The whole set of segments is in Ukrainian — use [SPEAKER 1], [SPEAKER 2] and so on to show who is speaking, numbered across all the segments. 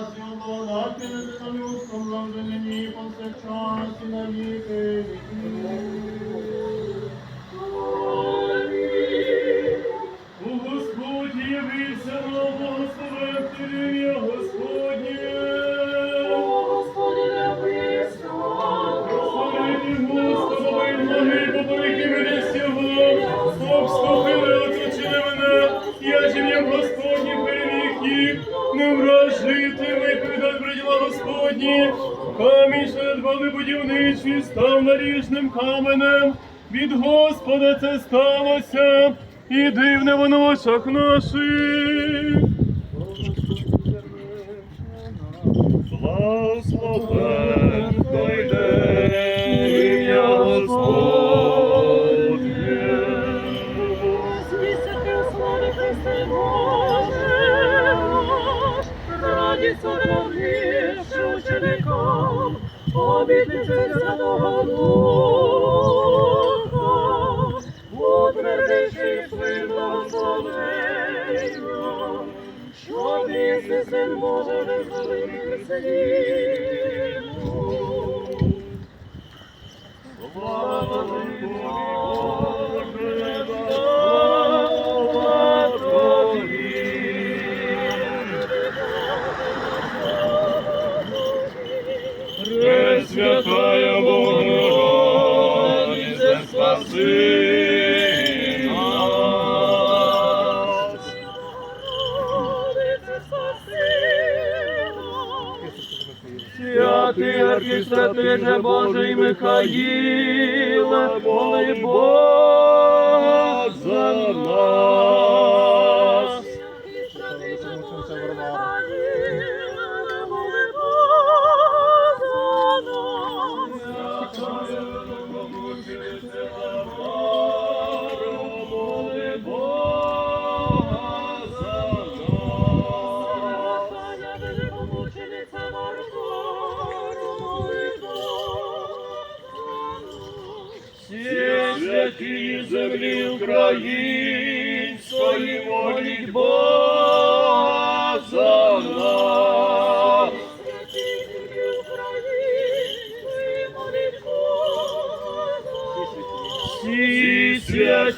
[SPEAKER 1] нас і облагодати на людському блаженні повсякчас і на віки наріжним каменем, від Господа це сталося, і дивне воно в очах наших. Благословен той день, ім'я Господнє.
[SPEAKER 2] Обітниці Святого Духа, утвердивши своїм благословенням, що місце син може визволити силу.
[SPEAKER 1] Слава тобі, Боже, Пресвятая Богородице, спаси нас. Святий архістратиже Божий Михаїле, моли Бога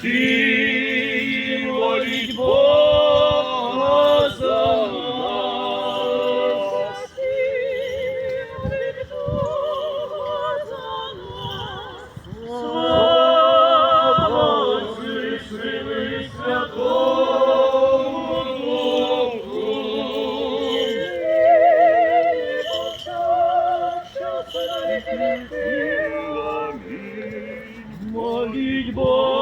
[SPEAKER 1] святі моліть Бога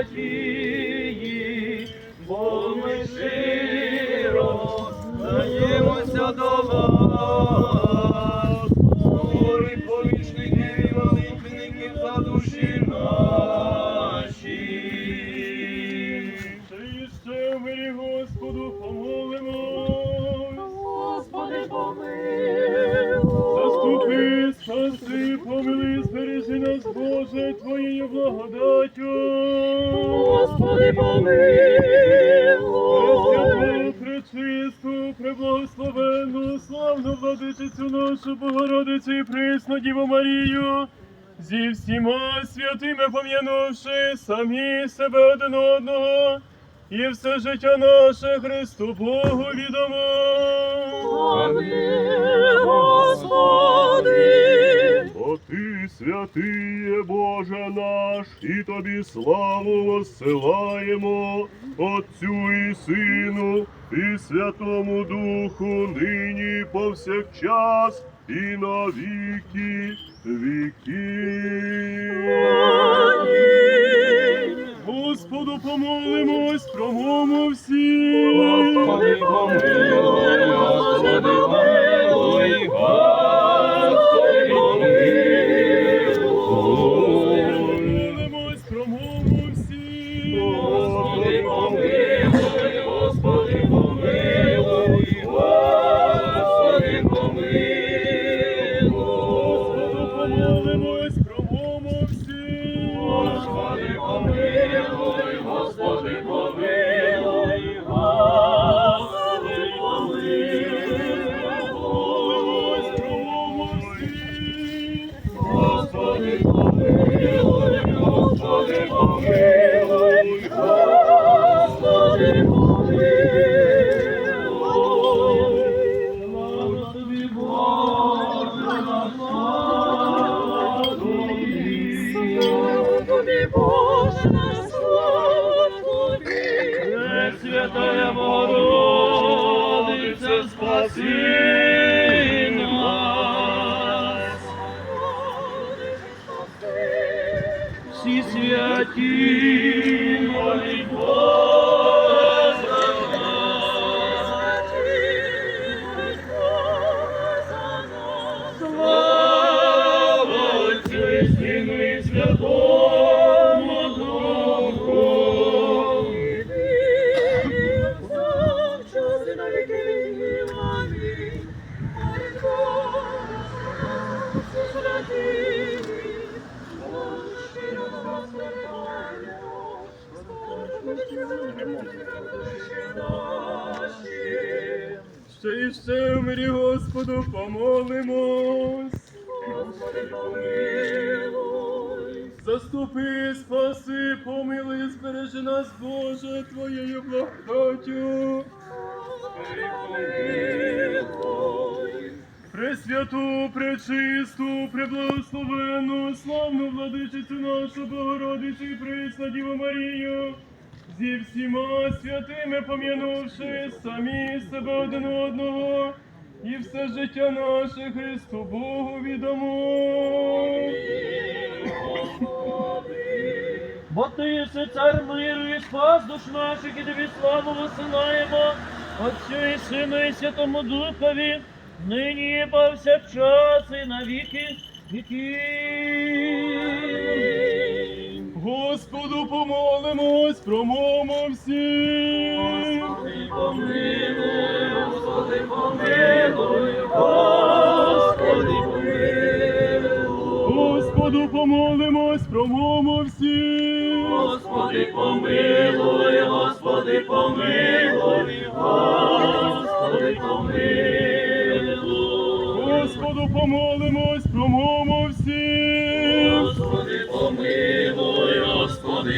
[SPEAKER 1] святії, бо ми щиро даємося до вас. Славну владичицю нашу Богородицю і присну Діву Марію, зі всіма святими пом'янувши самі себе один одного, і все життя наше Христу Богу відомо.
[SPEAKER 2] Амінь, Господи.
[SPEAKER 1] Бо ти святий Боже наш, і тобі славу воссилаємо, Отцю і Сину, і Святому Духу, нині повсякчас, і на віки.
[SPEAKER 2] Амінь.
[SPEAKER 1] Господу помолимось, промовмо всі.
[SPEAKER 2] Господи, помилуй, Господи, помилуй, Господи, помилуй.
[SPEAKER 1] Помолимось, промовмо всі.
[SPEAKER 2] Господи, помилуй,
[SPEAKER 1] Всі
[SPEAKER 3] святі, моліть Ще і ще в мирі Господу помолимось. Заступи, спаси, помилуй, збережи нас, Боже, Твоєю благодаттю. Пресвяту, пречисту, преблагословенну, славну владичицю нашу Богородицю і присла Діву Марію, зі всіма святими пом'янувши самі себе один одного, і все життя наше Христу Богу відомо.
[SPEAKER 2] Бо ти єси цар миру і спас душ наших, і тобі славу висилаємо, Отцю і Сину і Святому Духові, нині і повсякчас і на віки
[SPEAKER 3] Господу помолимось, промовмо всі.
[SPEAKER 2] Господи, помилуй, Господи, помилуй, Господи, помилуй.
[SPEAKER 3] Господу помолимось, промовмо всі.
[SPEAKER 2] Господи, помилуй, Господи, помилуй, Господи, помилуй.
[SPEAKER 3] Господу помолимось, промовмо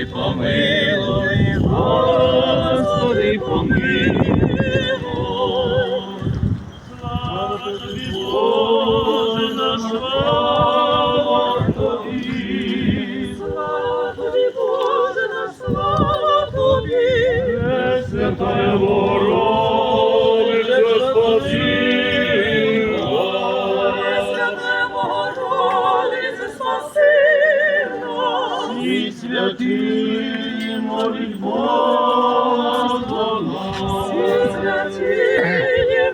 [SPEAKER 2] помилуй, Господи, помилуй. Слава тобі, Боже, на святі, моліть Бога за
[SPEAKER 4] Всі святі,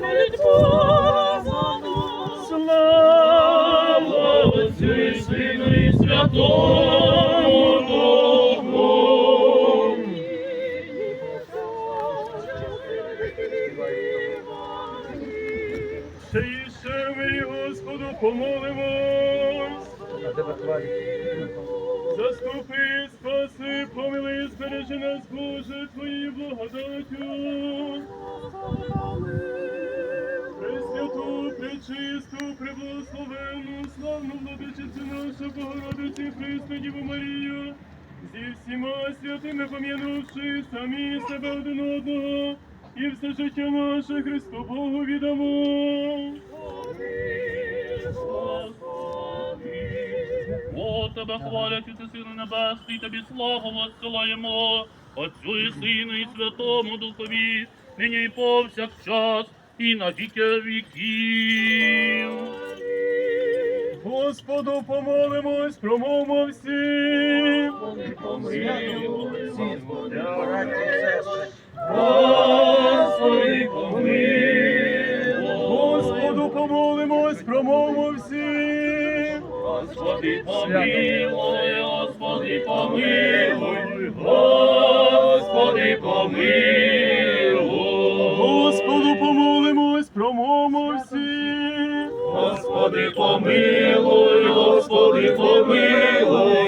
[SPEAKER 4] моліть Бога за нас.
[SPEAKER 2] Слава Отцю і Сину і Святому Духу.
[SPEAKER 3] Ще і ще ми, Господу, помолимось. Заступи, спаси, помилуй, збережи нас, Боже, Твоєю благодаттю. Пресвяту, пречисту, преблагословенну, славну владичицю нашу Богородицю і Христу Діву Марію, зі всіма святими пом'янувши самі себе один одного, і все життя наше Христу Богу віддамо.
[SPEAKER 2] Тебе хвалять і сили небесний, тобі славу воссилаємо, Отцю і Сину і Святому Духові, нині і повсякчас, і на віки віків.
[SPEAKER 3] Господу помолимось, промовмо всі.
[SPEAKER 2] Господи, помилуй. Господи, помилуй, Господи, помилуй, Господи, помилуй.
[SPEAKER 3] Господу помолимось, промовмо всі.
[SPEAKER 2] Господи, помилуй, Господи, помилуй.